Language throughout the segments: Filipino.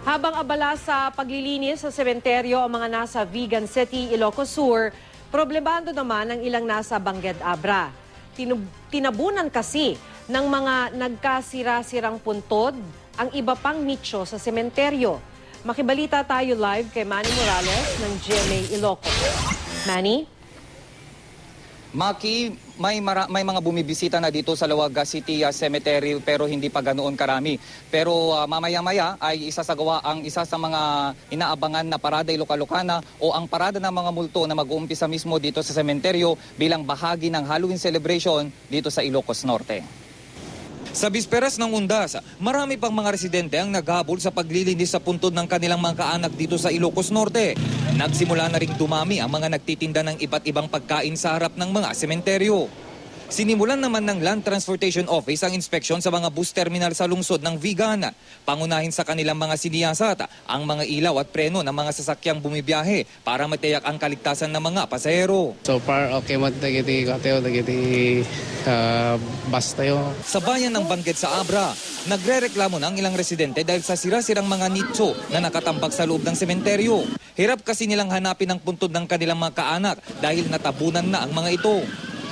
Habang abala sa paglilinis sa sementeryo ang mga nasa Vigan City, Ilocos Sur, problemado naman ang ilang nasa Bangged Abra. Tinub- tinabunan kasi ng mga nagkasira-sirang puntod ang iba pang nicho sa sementeryo. Makibalita tayo live kay Manny Morales ng GMA Ilocos. Manny? Maki, may, mara- may mga bumibisita na dito sa Lawaga City ah, Cemetery pero hindi pa ganoon karami. Pero ah, mamaya-maya ay isasagawa ang isa sa mga inaabangan na parada Ilocalocana o ang parada ng mga multo na mag-uumpisa mismo dito sa sementeryo bilang bahagi ng Halloween celebration dito sa Ilocos Norte. Sa bisperas ng undas, marami pang mga residente ang naghabol sa paglilinis sa puntod ng kanilang mga kaanak dito sa Ilocos Norte. Nagsimula na ring dumami ang mga nagtitinda ng iba't ibang pagkain sa harap ng mga sementeryo. Sinimulan naman ng Land Transportation Office ang inspeksyon sa mga bus terminal sa lungsod ng Vigan. Pangunahin sa kanilang mga siniyasat ang mga ilaw at preno ng mga sasakyang bumibiyahe para matiyak ang kaligtasan ng mga pasahero. So far, okay man dagiti kateo, dagiti uh, bus tayo. Sa bayan ng Bangged sa Abra, nagrereklamo ng ilang residente dahil sa sira-sirang mga nicho na nakatambak sa loob ng sementeryo. Hirap kasi nilang hanapin ang puntod ng kanilang mga kaanak dahil natabunan na ang mga ito.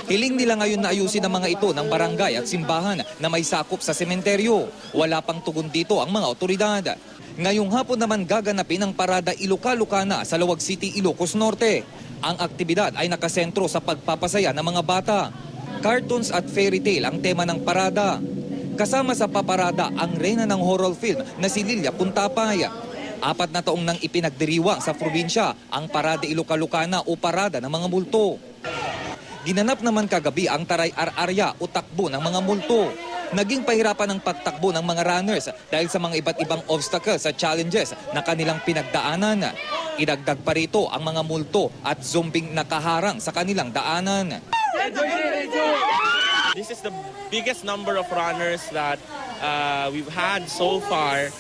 Hiling nila ngayon na ayusin ang mga ito ng barangay at simbahan na may sakop sa sementeryo. Wala pang tugon dito ang mga otoridad. Ngayong hapon naman gaganapin ang parada Iloca-Lucana sa Lawag City, Ilocos Norte. Ang aktibidad ay nakasentro sa pagpapasaya ng mga bata. Cartoons at fairy tale ang tema ng parada. Kasama sa paparada ang reyna ng horror film na si Lilia Puntapay. Apat na taong nang ipinagdiriwang sa probinsya ang Parada Iloca-Lucana o Parada ng mga multo. Ginanap naman kagabi ang taray ar-arya o takbo ng mga multo. Naging pahirapan ang pagtakbo ng mga runners dahil sa mga iba't ibang obstacles at challenges na kanilang pinagdaanan. Idagdag pa rito ang mga multo at zombing nakaharang sa kanilang daanan. This is the biggest number of runners that uh, we've had so far.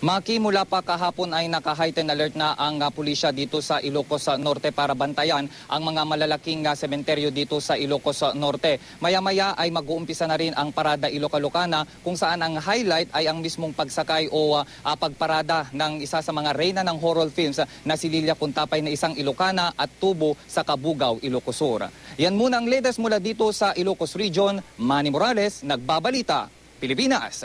Maki mula pa kahapon ay naka-heightened alert na ang uh, pulisya dito sa Ilocos uh, Norte para bantayan ang mga malalaking uh, sementeryo dito sa Ilocos Norte. Maya-maya ay mag-uumpisa na rin ang parada Iloca-Lucana kung saan ang highlight ay ang mismong pagsakay o uh, pagparada ng isa sa mga reyna ng horror films na si Lilia Puntapay na isang Ilocana at tubo sa Kabugao, Ilocos Sur. Yan muna ang latest mula dito sa Ilocos Region. Manny Morales, Nagbabalita, Pilipinas.